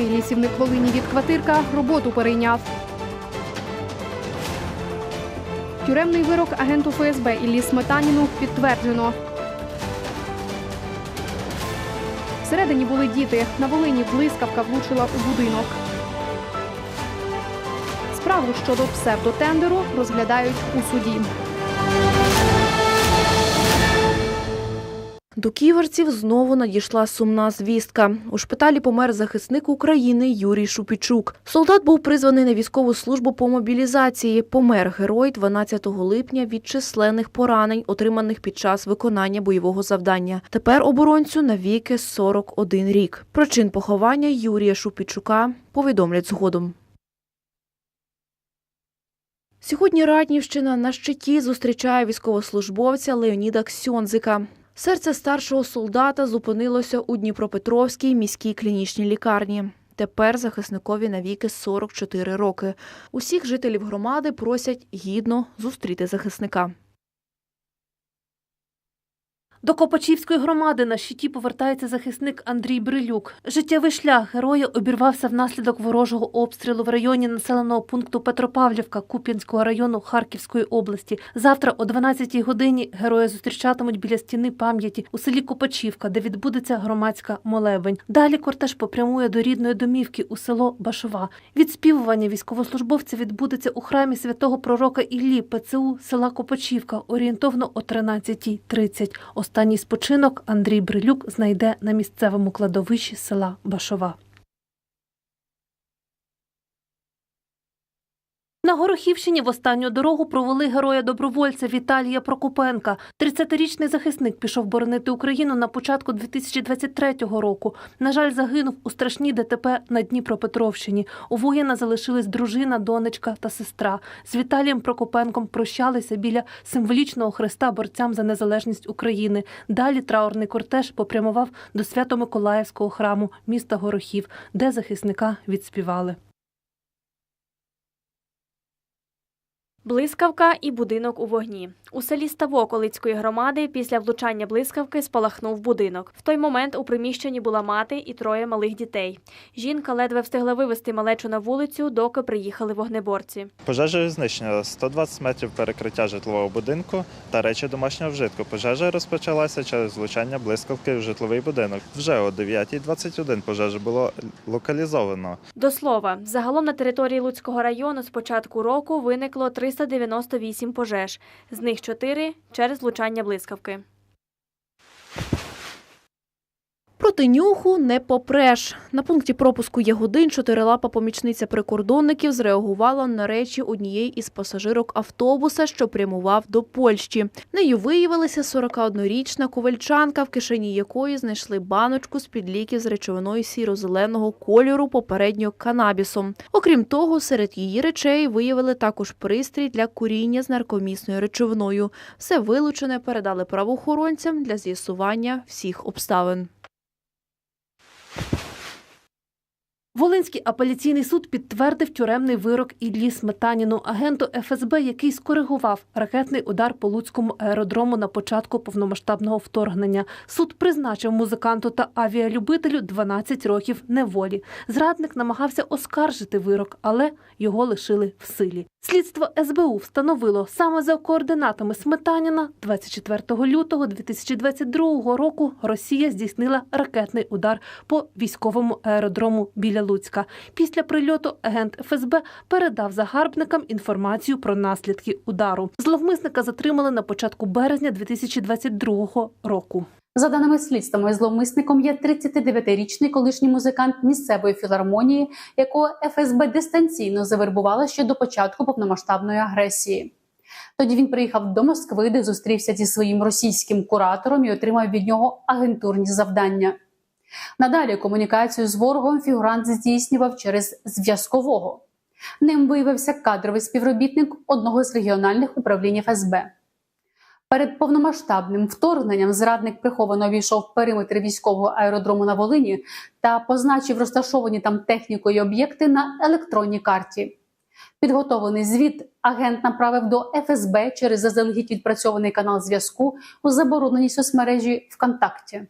Головний лісівник Волині від Квартирка роботу перейняв. Тюремний вирок агенту ФСБ Іллі Сметаніну підтверджено. Всередині були діти. На Волині блискавка влучила у будинок. Справу щодо псевдотендеру розглядають у суді. До ківерців знову надійшла сумна звістка. У шпиталі помер захисник України Юрій Шупічук. Солдат був призваний на військову службу по мобілізації. Помер герой 12 липня від численних поранень, отриманих під час виконання бойового завдання. Тепер оборонцю навіки 41 рік. Причин поховання Юрія Шупічука повідомлять згодом. Сьогодні Ратнівщина на щиті зустрічає військовослужбовця Леоніда Ксьонзика. Серце старшого солдата зупинилося у Дніпропетровській міській клінічній лікарні. Тепер захисникові навіки 44 роки. Усіх жителів громади просять гідно зустріти захисника. До Копачівської громади на щиті повертається захисник Андрій Брилюк. Життєвий шлях героя обірвався внаслідок ворожого обстрілу в районі населеного пункту Петропавлівка Куп'янського району Харківської області. Завтра о 12-й годині героя зустрічатимуть біля стіни пам'яті у селі Копачівка, де відбудеться громадська молебень. Далі кортеж попрямує до рідної домівки у село Башова. Відспівування військовослужбовця відбудеться у храмі святого пророка Іллі ПЦУ села Копачівка орієнтовно о 13.30. Останній спочинок Андрій Брилюк знайде на місцевому кладовищі села Башова. На Горохівщині в останню дорогу провели героя-добровольця Віталія Прокопенка. 30-річний захисник пішов боронити Україну на початку 2023 року. На жаль, загинув у страшній ДТП на Дніпропетровщині. У воїна залишились дружина, донечка та сестра. З Віталієм Прокопенком прощалися біля символічного хреста борцям за незалежність України. Далі траурний кортеж попрямував до Свято-Миколаївського храму міста Горохів, де захисника відспівали. Блискавка і будинок у вогні. У селі Ставок Олицької громади після влучання блискавки спалахнув будинок. В той момент у приміщенні була мати і троє малих дітей. Жінка ледве встигла вивезти малечу на вулицю, доки приїхали вогнеборці. Пожежею знищено 120 метрів перекриття житлового будинку та речі домашнього вжитку. Пожежа розпочалася через влучання блискавки в житловий будинок. Вже о 9.21 пожежу було локалізовано. До слова, загалом на території Луцького району з початку року виникло 398 пожеж, з них 4 через влучання блискавки. Проти нюху не попреш. На пункті пропуску Ягодин чотирилапа помічниця прикордонників зреагувала на речі однієї із пасажирок автобуса, що прямував до Польщі. Нею виявилася 41-річна ковальчанка, в кишені якої знайшли баночку з-під ліків з речовиною сіро-зеленого кольору, попередньо канабісом. Окрім того, серед її речей виявили також пристрій для куріння з наркомісною речовиною. Все вилучене передали правоохоронцям для з'ясування всіх обставин. Волинський апеляційний суд підтвердив тюремний вирок Іллі Сметаніну, агенту ФСБ, який скоригував ракетний удар по Луцькому аеродрому на початку повномасштабного вторгнення. Суд призначив музиканту та авіалюбителю 12 років неволі. Зрадник намагався оскаржити вирок, але його лишили в силі. Слідство СБУ встановило саме за координатами Сметаніна 24 лютого 2022 року Росія здійснила ракетний удар по військовому аеродрому біля Луцька. Після прильоту агент ФСБ передав загарбникам інформацію про наслідки удару. Зловмисника затримали на початку березня 2022 року. За даними слідствами, зловмисником є 39-річний колишній музикант місцевої філармонії, якого ФСБ дистанційно завербувала ще до початку повномасштабної агресії. Тоді він приїхав до Москви, де зустрівся зі своїм російським куратором і отримав від нього агентурні завдання. Надалі комунікацію з ворогом фігурант здійснював через зв'язкового. Ним виявився кадровий співробітник одного з регіональних управлінь ФСБ. Перед повномасштабним вторгненням зрадник приховано війшов периметр військового аеродрому на Волині та позначив розташовані там техніку і об'єкти на електронній карті. Підготовлений звіт агент направив до ФСБ через заздалегідь відпрацьований канал зв'язку у забороненій соцмережі ВКонтакті.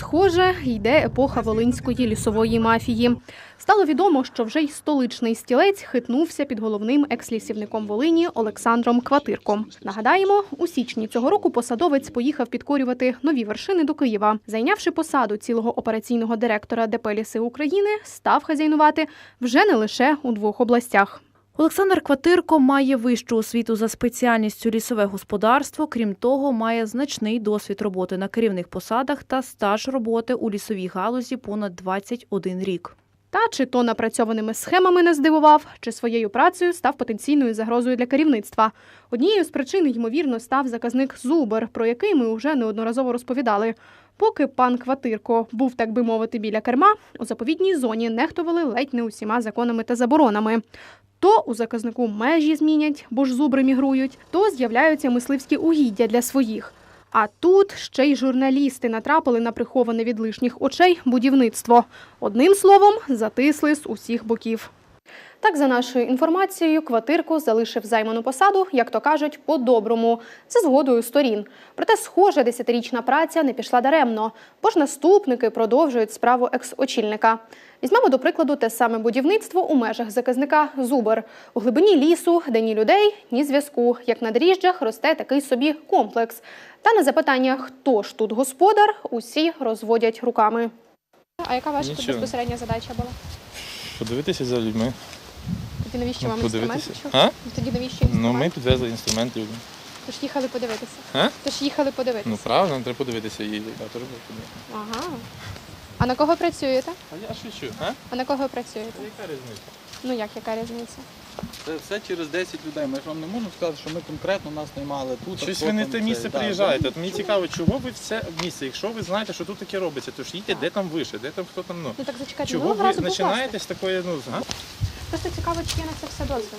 Схоже, йде епоха волинської лісової мафії. Стало відомо, що вже й столичний стілець хитнувся під головним екс-лісівником Волині Олександром Кватирком. Нагадаємо, у січні цього року посадовець поїхав підкорювати нові вершини до Києва. Зайнявши посаду цілого операційного директора ДП «Ліси України, став хазяйнувати вже не лише у двох областях. Олександр Кватирко має вищу освіту за спеціальністю лісове господарство. Крім того, має значний досвід роботи на керівних посадах та стаж роботи у лісовій галузі понад 21 рік. Та чи то напрацьованими схемами не здивував, чи своєю працею став потенційною загрозою для керівництва. Однією з причин, ймовірно, став заказник Зубер, про який ми вже неодноразово розповідали. Поки пан Кватирко був, так би мовити, біля керма, у заповідній зоні нехтували ледь не усіма законами та заборонами. То у заказнику межі змінять, бо ж зубри мігрують, то з'являються мисливські угіддя для своїх. А тут ще й журналісти натрапили на приховане від лишніх очей будівництво. Одним словом, затисли з усіх боків. Так, за нашою інформацією, Кватирко залишив займану посаду, як то кажуть, по-доброму, за згодою сторін. Проте, схоже, десятирічна праця не пішла даремно, бо ж наступники продовжують справу екс-очільника. Візьмемо до прикладу те саме будівництво у межах заказника Зубер. У глибині лісу, де ні людей, ні зв'язку. Як на дріжджах росте такий собі комплекс. Та на запитання, хто ж тут господар, усі розводять руками. А яка ваша Нічого. безпосередня задача була? Подивитися за людьми. Тоді навіщо Ну, вам подивитися. інструменти? А? Тоді навіщо Ну, ми підвезли інструмент людям. Тож їхали подивитися. А? Тож їхали подивитися. Ну правильно, треба подивитися її. Я теж буду подивитися. Ага. А на кого працюєте? А я шучу, а? А на кого працюєте? Яка різниця? Ну як, яка різниця? Це все через 10 людей. Ми ж вам не можемо сказати, що ми конкретно нас наймали тут. Щось ви не те місце приїжджаєте. От мені цікаво, чого ви все місце. Якщо ви знаєте, що тут таке робиться, то ж їдьте, де там вище, де там хто там ну. Ну так зачекайте, Чого ну ви одразу починаєте з такої, ну, а? власник. Просто цікаво, чи є на це все дозвіл.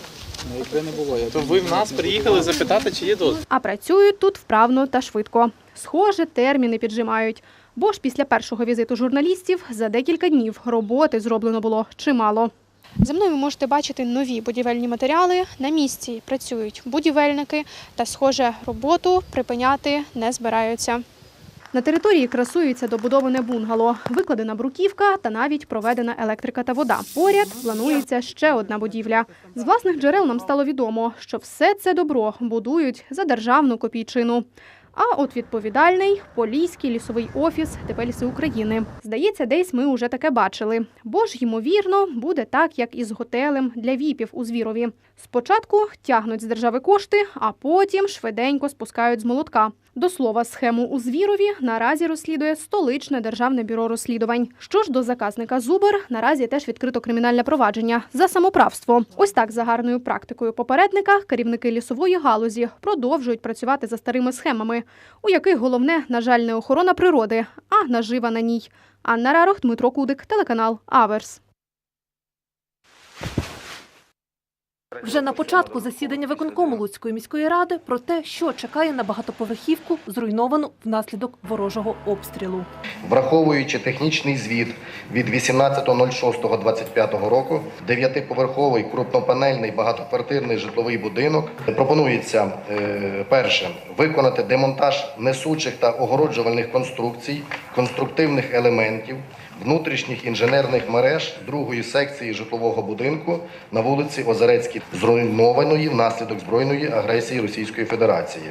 Ну, Якби не було, я То б ви в нас не приїхали запитати, чи є дозвіл. А працюють тут вправно та швидко. Схоже, терміни піджимають. Бо ж після першого візиту журналістів за декілька днів роботи зроблено було чимало. За мною ви можете бачити нові будівельні матеріали. На місці працюють будівельники та, схоже, роботу припиняти не збираються. На території красується добудоване бунгало, викладена бруківка та навіть проведена електрика та вода. Поряд планується ще одна будівля. З власних джерел нам стало відомо, що все це добро будують за державну копійчину. А от відповідальний Поліський лісовий офіс ДП «Ліси України. Здається, десь ми вже таке бачили. Бо ж, ймовірно, буде так, як і з готелем для віпів у Звірові. Спочатку тягнуть з держави кошти, а потім швиденько спускають з молотка. До слова, схему у Звірові наразі розслідує столичне державне бюро розслідувань. Що ж до заказника Зубер, наразі теж відкрито кримінальне провадження за самоправство. Ось так за гарною практикою попередника керівники лісової галузі продовжують працювати за старими схемами, у яких головне, на жаль, не охорона природи, а нажива на ній. Анна Рарох, Дмитро Кудик, телеканал Аверс. Вже на початку засідання виконкому Луцької міської ради про те, що чекає на багатоповерхівку, зруйновану внаслідок ворожого обстрілу. Враховуючи технічний звіт від 18.06.25 року, дев'ятиповерховий крупнопанельний багатоквартирний житловий будинок пропонується е, перше виконати демонтаж несучих та огороджувальних конструкцій, конструктивних елементів, внутрішніх інженерних мереж другої секції житлового будинку на вулиці Озерецькій, зруйнованої внаслідок збройної агресії Російської Федерації.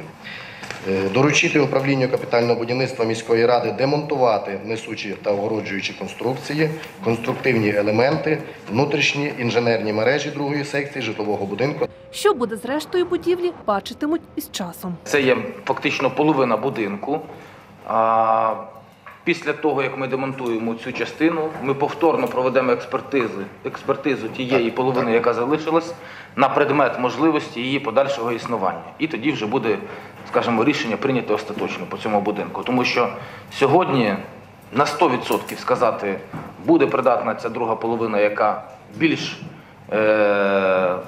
Е, Доручити управлінню капітального будівництва міської ради демонтувати несучі та огороджуючі конструкції, конструктивні елементи, внутрішні інженерні мережі другої секції житлового будинку Що буде з рештою будівлі, бачитимуть із часом. Це є фактично половина будинку. Після того, як ми демонтуємо цю частину, ми повторно проведемо експертизи, експертизу тієї половини, яка залишилась, на предмет можливості її подальшого існування. І тоді вже буде, скажімо, рішення прийнято остаточно по цьому будинку. Тому що сьогодні на 100% сказати, буде придатна ця друга половина, яка більш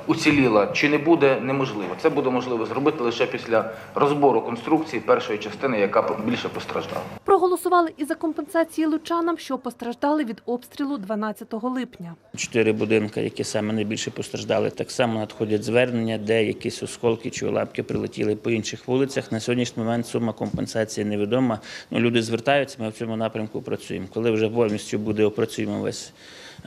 уціліла чи не буде, неможливо. Це буде можливо зробити лише після розбору конструкції першої частини, яка більше постраждала. Проголосували і за компенсації лучанам, що постраждали від обстрілу 12 липня. Чотири будинки, які саме найбільше постраждали, так само надходять звернення, де якісь осколки чи уламки прилетіли по інших вулицях. На сьогоднішній момент сума компенсації невідома. Ну, люди звертаються, ми в цьому напрямку працюємо. Коли вже повністю буде опрацюємо весь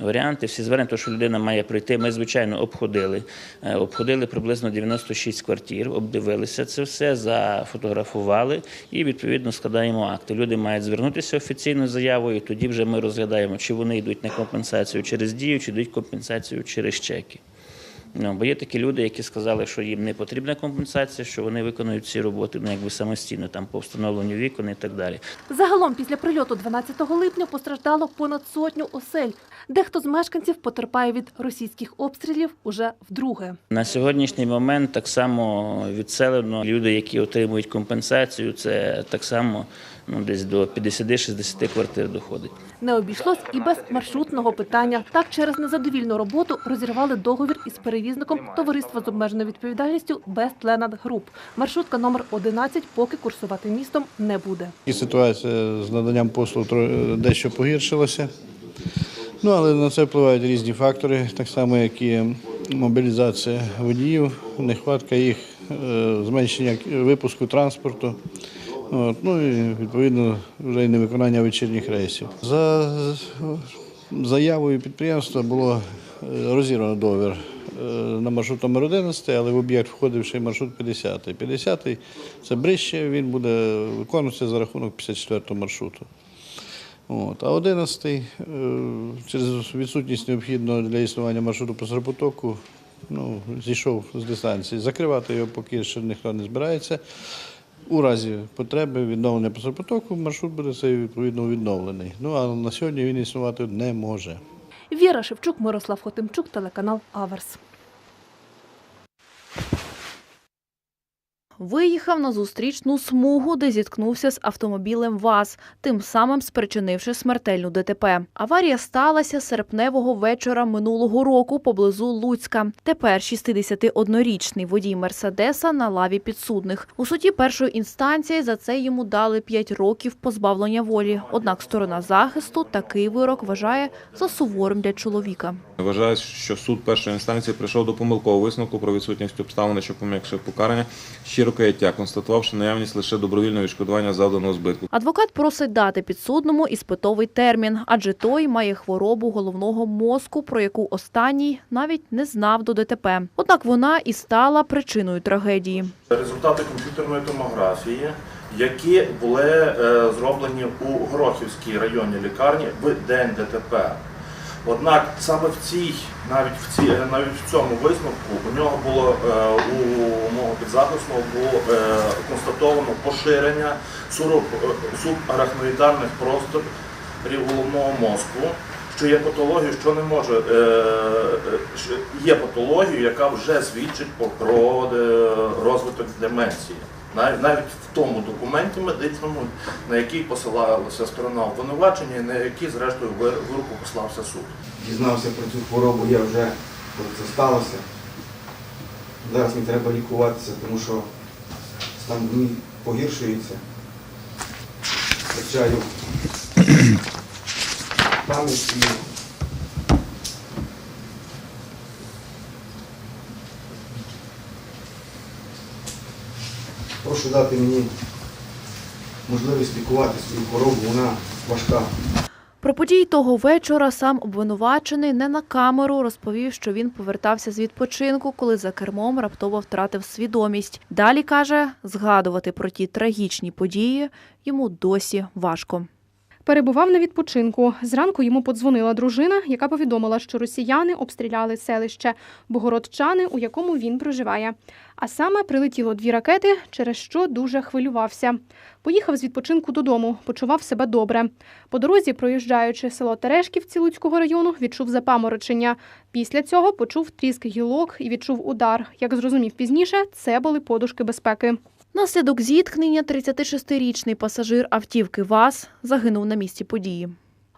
варіанти, всі звернення, то що людина має прийти. Ми, звичайно, обходили. Е, Обходили приблизно 96 квартир, обдивилися це все, зафотографували і відповідно складаємо акти. Люди мають звернутися офіційною заявою. Тоді вже ми розглядаємо, чи вони йдуть на компенсацію через дію, чи йдуть компенсацію через чеки. Ну, бо є такі люди, які сказали, що їм не потрібна компенсація, що вони виконують ці роботи ну, якби самостійно, там по встановленню вікон і так далі. Загалом після прильоту 12 липня постраждало понад сотню осель. Дехто з мешканців потерпає від російських обстрілів уже вдруге. На сьогоднішній момент так само відселено люди, які отримують компенсацію, це так само ну, десь до 50-60 квартир доходить. Не обійшлось і без маршрутного питання. Так, через незадовільну роботу розірвали договір із перевізником товариства з обмеженою відповідальністю Best Land Group. Маршрутка номер 11 поки курсувати містом не буде. І ситуація з наданням послуг дещо погіршилася. Ну, але на це впливають різні фактори, так само, як і мобілізація водіїв, нехватка їх, е, зменшення випуску транспорту. От, ну і відповідно вже й невиконання вечірніх рейсів. За заявою підприємства було е, розірвано договір е, на маршрут номер 11, але в об'єкт входив ще й маршрут 50. 50 це Брище, він буде виконуватися за рахунок 54 маршруту. От. А 11 е, через відсутність необхідного для існування маршруту пасажиропотоку ну, зійшов з дистанції. Закривати його поки ще ніхто не збирається. У разі потреби відновлення пасопотоку маршрут буде відповідно відновлений. Ну а на сьогодні він існувати не може. Віра Шевчук, Мирослав Хотимчук, телеканал Аверс. Виїхав на зустрічну смугу, де зіткнувся з автомобілем ВАЗ, тим самим спричинивши смертельну ДТП. Аварія сталася серпневого вечора минулого року поблизу Луцька. Тепер 61-річний водій Мерседеса на лаві підсудних. У суді першої інстанції за це йому дали 5 років позбавлення волі. Однак сторона захисту такий вирок вважає за суворим для чоловіка. Вважаю, що суд першої інстанції прийшов до помилкового висновку про відсутність обставин, що пом'якшив покарання, каяття, констатувавши наявність лише добровільного відшкодування завданого збитку. Адвокат просить дати підсудному іспитовий термін, адже той має хворобу головного мозку, про яку останній навіть не знав до ДТП. Однак вона і стала причиною трагедії. результати комп'ютерної томографії, які були е, зроблені у Горохівській районній лікарні в день ДТП. Однак саме в цій, навіть в цій, навіть в цьому висновку у нього було е, у мого підзахисного було е, констатовано поширення е, субарахноїдальних просторів головного мозку, що є патологією, що не може є патологією, яка вже свідчить про, розвиток деменції. Навіть, в тому документі медичному, на який посилалася сторона обвинувачення, на який, зрештою, ви- вироку послався суд. Дізнався про цю хворобу я вже, коли це сталося. Зараз мені треба лікуватися, тому що стан мій погіршується. Втрачаю пам'ять прошу дати мені можливість лікувати свою хворобу, вона важка. Про події того вечора сам обвинувачений не на камеру розповів, що він повертався з відпочинку, коли за кермом раптово втратив свідомість. Далі каже, згадувати про ті трагічні події йому досі важко. Перебував на відпочинку. Зранку йому подзвонила дружина, яка повідомила, що росіяни обстріляли селище Богородчани, у якому він проживає. А саме прилетіло дві ракети, через що дуже хвилювався. Поїхав з відпочинку додому, почував себе добре. По дорозі, проїжджаючи село Терешківці Луцького району, відчув запаморочення. Після цього почув тріск гілок і відчув удар. Як зрозумів пізніше, це були подушки безпеки. Наслідок зіткнення 36-річний пасажир автівки ВАЗ загинув на місці події.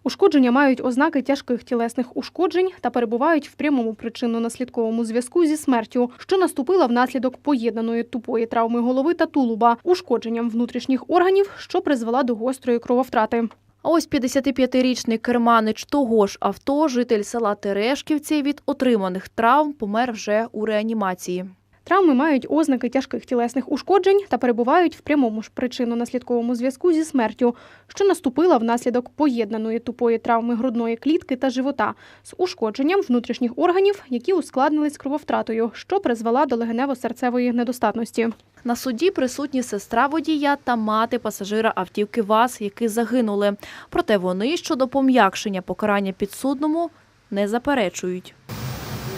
Ушкодження мають ознаки тяжких тілесних ушкоджень та перебувають в прямому причинно-наслідковому зв'язку зі смертю, що наступила внаслідок поєднаної тупої травми голови та тулуба, ушкодженням внутрішніх органів, що призвела до гострої крововтрати. А ось 55-річний керманич того ж авто, житель села Терешківці, від отриманих травм помер вже у реанімації. Травми мають ознаки тяжких тілесних ушкоджень та перебувають в прямому ж причинно-наслідковому зв'язку зі смертю, що наступила внаслідок поєднаної тупої травми грудної клітки та живота з ушкодженням внутрішніх органів, які ускладнились крововтратою, що призвела до легенево-серцевої недостатності. На суді присутні сестра водія та мати пасажира автівки ВАЗ, які загинули. Проте вони щодо пом'якшення покарання підсудному не заперечують.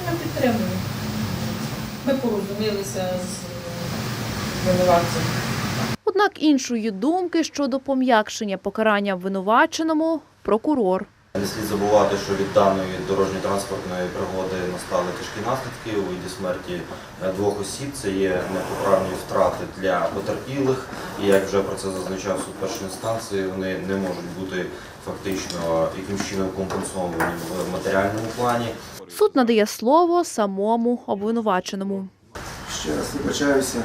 Я підтримую. Ми порозумілися з винуватцем. Однак іншої думки щодо пом'якшення покарання обвинуваченому прокурор. Не слід забувати, що від даної дорожньо-транспортної пригоди настали тяжкі наслідки у виді смерті е, двох осіб. Це є непоправні втрати для потерпілих. І як вже про це зазначав суд першої інстанції, вони не можуть бути фактично якимсь чином компенсовані в матеріальному плані. Суд надає слово самому обвинуваченому. Ще раз вибачаюся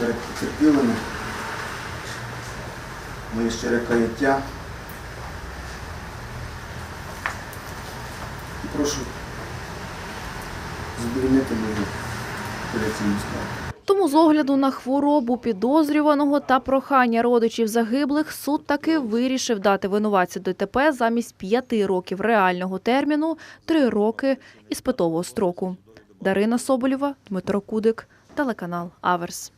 перед потерпілими. Моє щире каяття. І прошу задовільнити мою апеляційну скаргу. Тому з огляду на хворобу підозрюваного та прохання родичів загиблих суд таки вирішив дати винуватцю ДТП замість п'яти років реального терміну три роки іспитового строку. Дарина Соболєва, Дмитро Кудик, телеканал Аверс.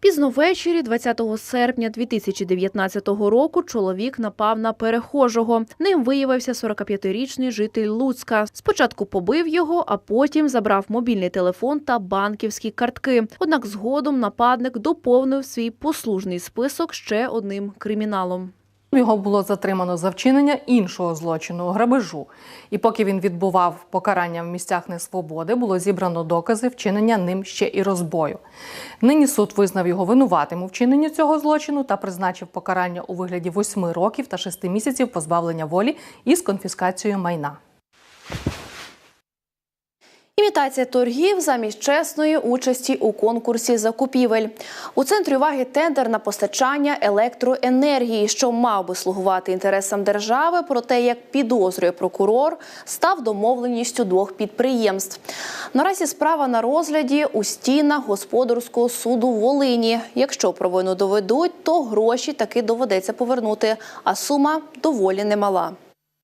Пізно ввечері, 20 серпня 2019 року, чоловік напав на перехожого. Ним виявився 45-річний житель Луцька. Спочатку побив його, а потім забрав мобільний телефон та банківські картки. Однак згодом нападник доповнив свій послужний список ще одним криміналом. Його було затримано за вчинення іншого злочину грабежу. І поки він відбував покарання в місцях несвободи, було зібрано докази вчинення ним ще і розбою. Нині суд визнав його винуватим у вчиненні цього злочину та призначив покарання у вигляді 8 років та 6 місяців позбавлення волі із конфіскацією майна. Імітація торгів замість чесної участі у конкурсі закупівель. У центрі уваги тендер на постачання електроенергії, що мав би слугувати інтересам держави, проте, як підозрює прокурор, став домовленістю двох підприємств. Наразі справа на розгляді у стінах господарського суду Волині. Якщо провину доведуть, то гроші таки доведеться повернути, а сума доволі немала.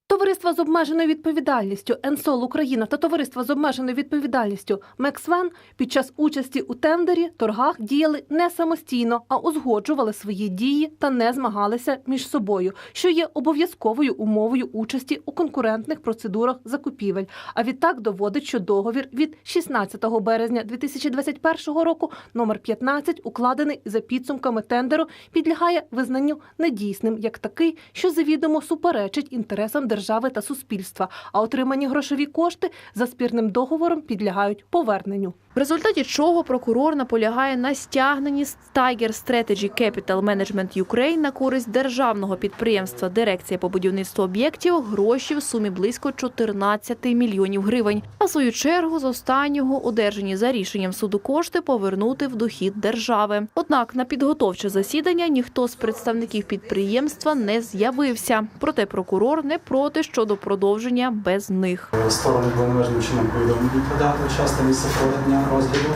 Товариство з обмеженою відповідальністю «Енсол Україна» та товариство з обмеженою відповідальністю «Мексвен» під час участі у тендері торгах діяли не самостійно, а узгоджували свої дії та не змагалися між собою, що є обов'язковою умовою участі у конкурентних процедурах закупівель. А відтак доводить, що договір від 16 березня 2021 року номер 15, укладений за підсумками тендеру, підлягає визнанню недійсним як такий, що завідомо суперечить інтересам держави та суспільства, а отримані грошові кошти за спірним договором підлягають поверненню. В результаті чого прокурор наполягає на стягненні з Tiger Strategy Capital Management Ukraine на користь державного підприємства Дирекція по будівництву об'єктів гроші в сумі близько 14 мільйонів гривень. А в свою чергу з останнього одержані за рішенням суду кошти повернути в дохід держави. Однак на підготовче засідання ніхто з представників підприємства не з'явився. Проте прокурор не проти щодо продовження без них. Сторони належним чином повідомлені про дату, час та місце проведення розгляду.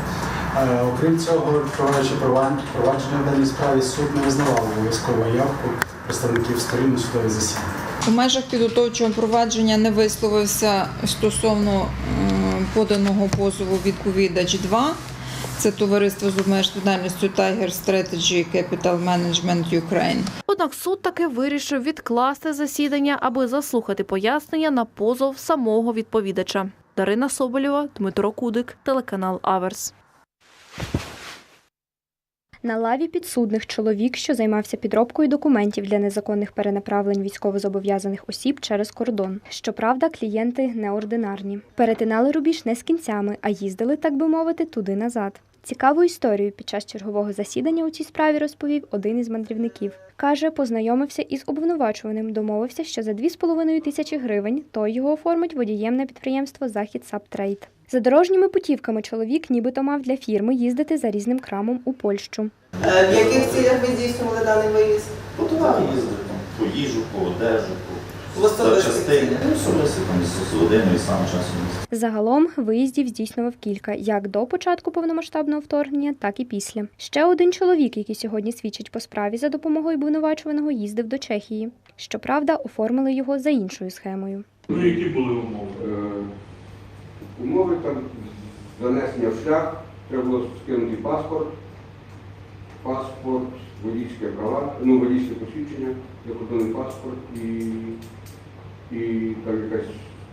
Е, Окрім цього, провадження провадження в даній справі суд не визнавав обов'язкову явку представників сторін у судові засідання. У межах підготовчого провадження не висловився стосовно е, поданого позову відповідач 2. Це товариство з обмеженою відповідальністю Tiger Strategy Capital Management Ukraine. Однак суд таки вирішив відкласти засідання, аби заслухати пояснення на позов самого відповідача. Дарина Соболєва, Дмитро Кудик, телеканал Аверс. На лаві підсудних чоловік, що займався підробкою документів для незаконних перенаправлень військовозобов'язаних осіб через кордон. Щоправда, клієнти неординарні. Перетинали рубіж не з кінцями, а їздили, так би мовити, туди назад. Цікаву історію під час чергового засідання у цій справі розповів один із мандрівників. Каже, познайомився із обвинувачуваним, домовився, що за 2,5 тисячі гривень той його оформить водієм на підприємство Захід Сабтрейд. За дорожніми путівками чоловік нібито мав для фірми їздити за різним крамом у Польщу. В яких цілях ви здійснювали даний виїзд? Їздили, там, по їжу, по одежу, Ну, саме часом. Загалом виїздів здійснював кілька, як до початку повномасштабного вторгнення, так і після. Ще один чоловік, який сьогодні свідчить по справі за допомогою обвинувачуваного, їздив до Чехії. Щоправда, оформили його за іншою схемою. Ну, які були умови? Умови там занесення в шлях, треба було скинути паспорт, паспорт, водійське права, ну, водійське посвідчення, закордонний паспорт і, і там якась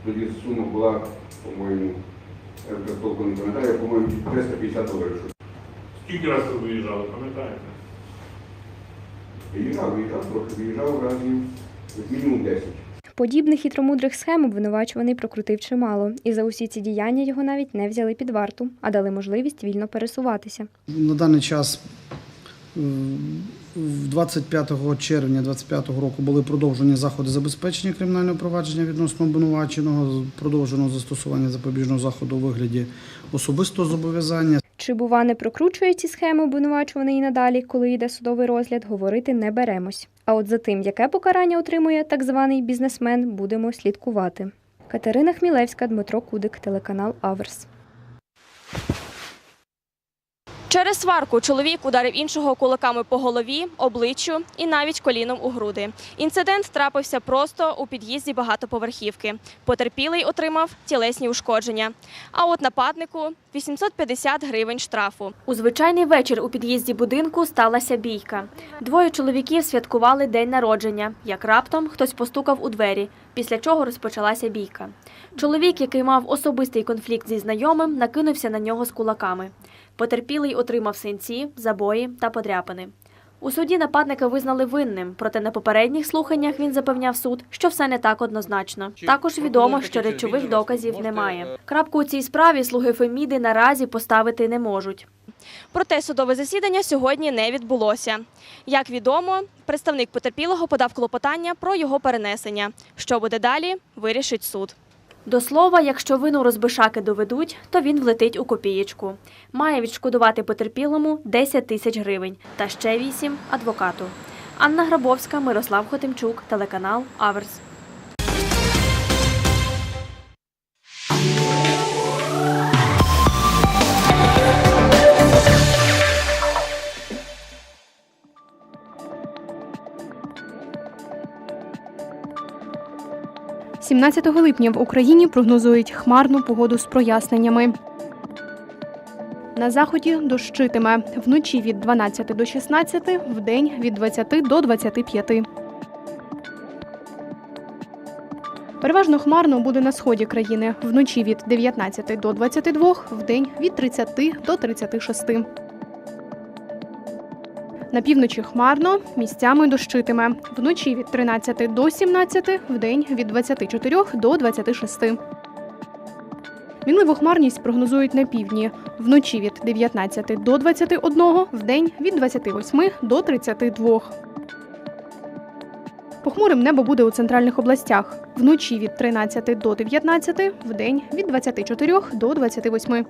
тоді сума була, по-моєму, я вже толком не пам'ятаю, по-моєму, 350 доларів. Скільки разів ви виїжджали, пам'ятаєте? Виїжджав, виїжджав трохи, виїжджав разів мінімум 10. Подібних хитромудрих схем обвинувачуваний прокрутив чимало, і за усі ці діяння його навіть не взяли під варту, а дали можливість вільно пересуватися. На даний час 25 червня 2025 року були продовжені заходи забезпечення кримінального провадження відносно обвинуваченого, продовжено застосування запобіжного заходу у вигляді особистого зобов'язання. Чи бува не прокручує ці схеми обвинувачуваний і надалі, коли йде судовий розгляд, говорити не беремось. А от за тим, яке покарання отримує так званий бізнесмен, будемо слідкувати. Катерина Хмілевська, Дмитро Кудик, телеканал Аверс. Через сварку чоловік ударив іншого кулаками по голові, обличчю і навіть коліном у груди. Інцидент трапився просто у під'їзді багатоповерхівки. Потерпілий отримав тілесні ушкодження. А от нападнику 850 гривень штрафу. У звичайний вечір у під'їзді будинку сталася бійка. Двоє чоловіків святкували день народження. Як раптом хтось постукав у двері, після чого розпочалася бійка. Чоловік, який мав особистий конфлікт зі знайомим, накинувся на нього з кулаками. Потерпілий отримав синці, забої та подряпини. У суді нападника визнали винним, проте на попередніх слуханнях він запевняв суд, що все не так однозначно. Також відомо, що речових доказів немає. Крапку у цій справі слуги Феміди наразі поставити не можуть. Проте судове засідання сьогодні не відбулося. Як відомо, представник потерпілого подав клопотання про його перенесення. Що буде далі, вирішить суд. До слова, якщо вину розбишаки доведуть, то він влетить у копієчку. Має відшкодувати потерпілому 10 тисяч гривень та ще 8 – адвокату. Анна Грабовська, Мирослав Хотимчук, телеканал Аверс. – 17 липня в Україні прогнозують хмарну погоду з проясненнями. На заході дощитиме вночі від 12 до 16, вдень від 20 до 25. Переважно хмарно буде на сході країни. Вночі від 19 до 22, вдень від 30 до 36. На півночі хмарно, місцями дощитиме. Вночі від 13 до 17, вдень від 24 до 26. Мінливу хмарність прогнозують на півдні. Вночі від 19 до 21, вдень від 28 до 32. Похмурим небо буде у центральних областях. Вночі від 13 до 19, вдень від 24 до 28.